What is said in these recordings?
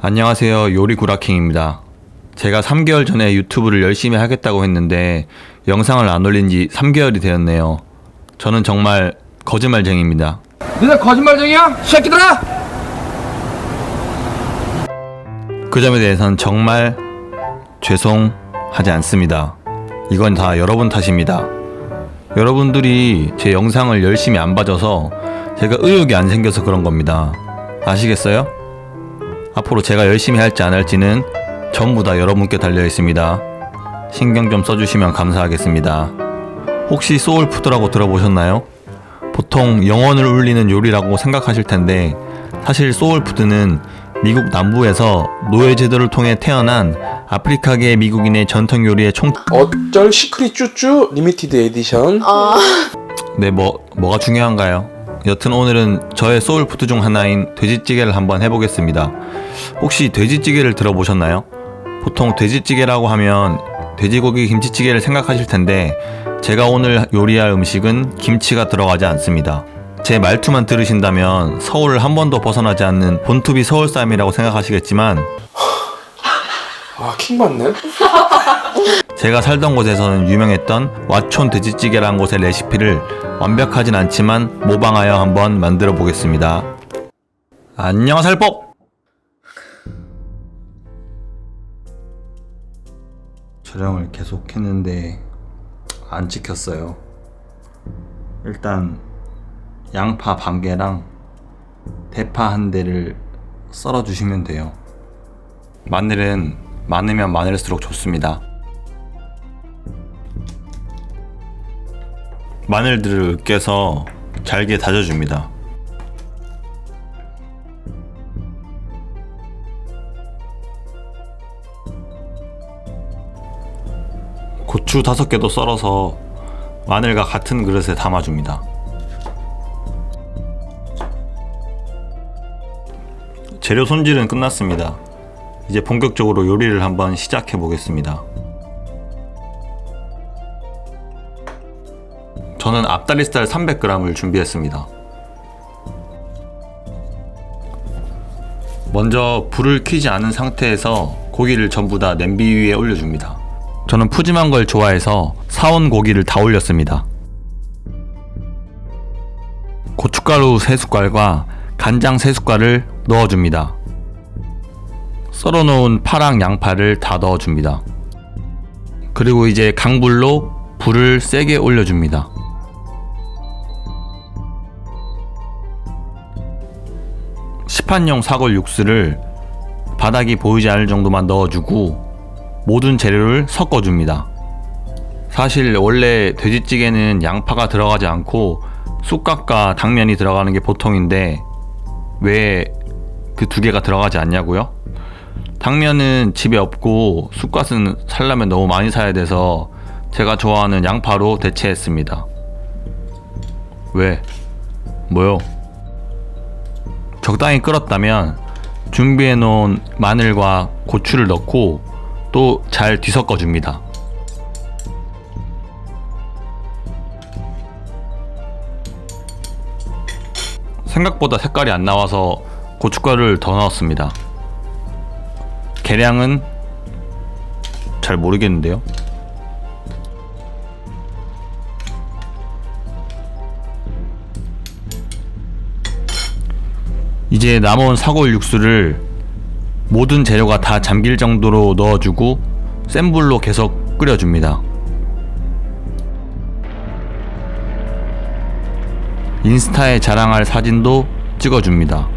안녕하세요. 요리 구라킹입니다. 제가 3개월 전에 유튜브를 열심히 하겠다고 했는데 영상을 안 올린 지 3개월이 되었네요. 저는 정말 거짓말쟁이입니다. 너네 거짓말쟁이야? 새끼들아! 그 점에 대해서는 정말 죄송하지 않습니다. 이건 다 여러분 탓입니다. 여러분들이 제 영상을 열심히 안 봐줘서 제가 의욕이 안 생겨서 그런 겁니다. 아시겠어요? 앞으로 제가 열심히 할지 안 할지는 전부 다 여러분께 달려 있습니다. 신경 좀 써주시면 감사하겠습니다. 혹시 소울푸드라고 들어보셨나요? 보통 영혼을 울리는 요리라고 생각하실 텐데 사실 소울푸드는 미국 남부에서 노예 제도를 통해 태어난 아프리카계 미국인의 전통 요리의 총 어쩔 시크릿 쭈쭈 리미티드 에디션 네, 뭐 뭐가 중요한가요? 여튼 오늘은 저의 소울푸드 중 하나인 돼지찌개를 한번 해보겠습니다. 혹시 돼지찌개를 들어보셨나요? 보통 돼지찌개라고 하면 돼지고기 김치찌개를 생각하실 텐데 제가 오늘 요리할 음식은 김치가 들어가지 않습니다. 제 말투만 들으신다면 서울을 한 번도 벗어나지 않는 본투비 서울쌈이라고 생각하시겠지만 아 킹 받네 제가 살던 곳에서는 유명했던 와촌 돼지찌개라는 곳의 레시피를 완벽하진 않지만 모방하여 한번 만들어 보겠습니다. 안녕 살법! 촬영을 계속 했는데 안 찍혔어요. 일단 양파 반 개랑 대파 한 대를 썰어 주시면 돼요. 마늘은 많으면 많을수록 좋습니다. 마늘들을 으깨서 잘게 다져줍니다. 고추 다섯 개도 썰어서 마늘과 같은 그릇에 담아줍니다. 재료 손질은 끝났습니다. 이제 본격적으로 요리를 한번 시작해 보겠습니다. 저는 앞다리살 300g을 준비했습니다. 먼저 불을 켜지 않은 상태에서 고기를 전부 다 냄비 위에 올려줍니다. 저는 푸짐한 걸 좋아해서 사온 고기를 다 올렸습니다. 고춧가루 3숟갈과 간장 3숟갈을 넣어줍니다. 썰어놓은 파랑 양파를 다 넣어줍니다. 그리고 이제 강불로 불을 세게 올려줍니다. 시판용 사골 육수를 바닥이 보이지 않을 정도만 넣어주고 모든 재료를 섞어줍니다. 사실 원래 돼지찌개는 양파가 들어가지 않고 쑥갓과 당면이 들어가는 게 보통인데 왜 그 두 개가 들어가지 않냐고요? 당면은 집에 없고 쑥갓은 살려면 너무 많이 사야 돼서 제가 좋아하는 양파로 대체했습니다. 왜? 뭐요? 적당히 끓었다면 준비해 놓은 마늘과 고추를 넣고 또 잘 뒤섞어 줍니다. 생각보다 색깔이 안 나와서 고춧가루를 더 넣었습니다. 계량은 잘 모르겠는데요. 이제 남은 사골 육수를 모든 재료가 다 잠길 정도로 넣어주고 센 불로 계속 끓여줍니다. 인스타에 자랑할 사진도 찍어줍니다.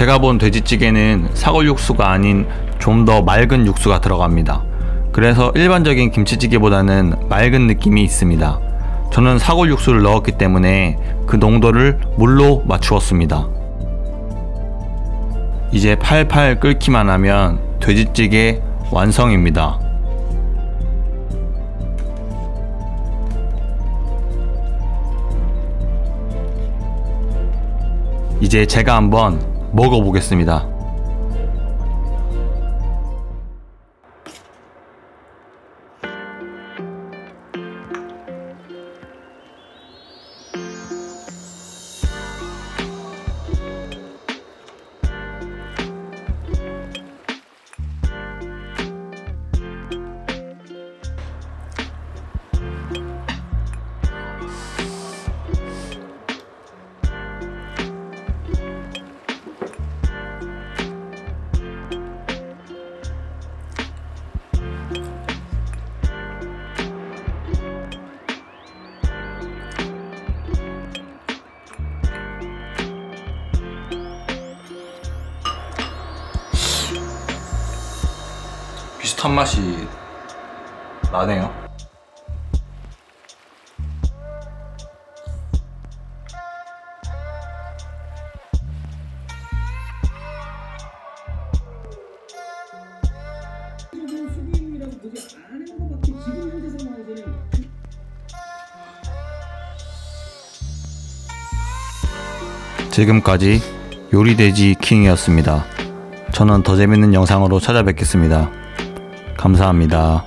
제가 본 돼지찌개는 사골 육수가 아닌 좀 더 맑은 육수가 들어갑니다. 그래서 일반적인 김치찌개보다는 맑은 느낌이 있습니다. 저는 사골 육수를 넣었기 때문에 그 농도를 물로 맞추었습니다. 이제 팔팔 끓기만 하면 돼지찌개 완성입니다. 이제 제가 한번 먹어보겠습니다. 비슷한 맛이 나네요. 지금까지 요리돼지 킹이었습니다. 저는 더 재밌는 영상으로 찾아뵙겠습니다. 감사합니다.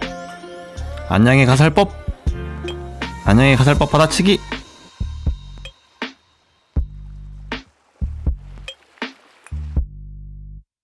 안녕히 가살법! 안녕히 가살법 받아치기!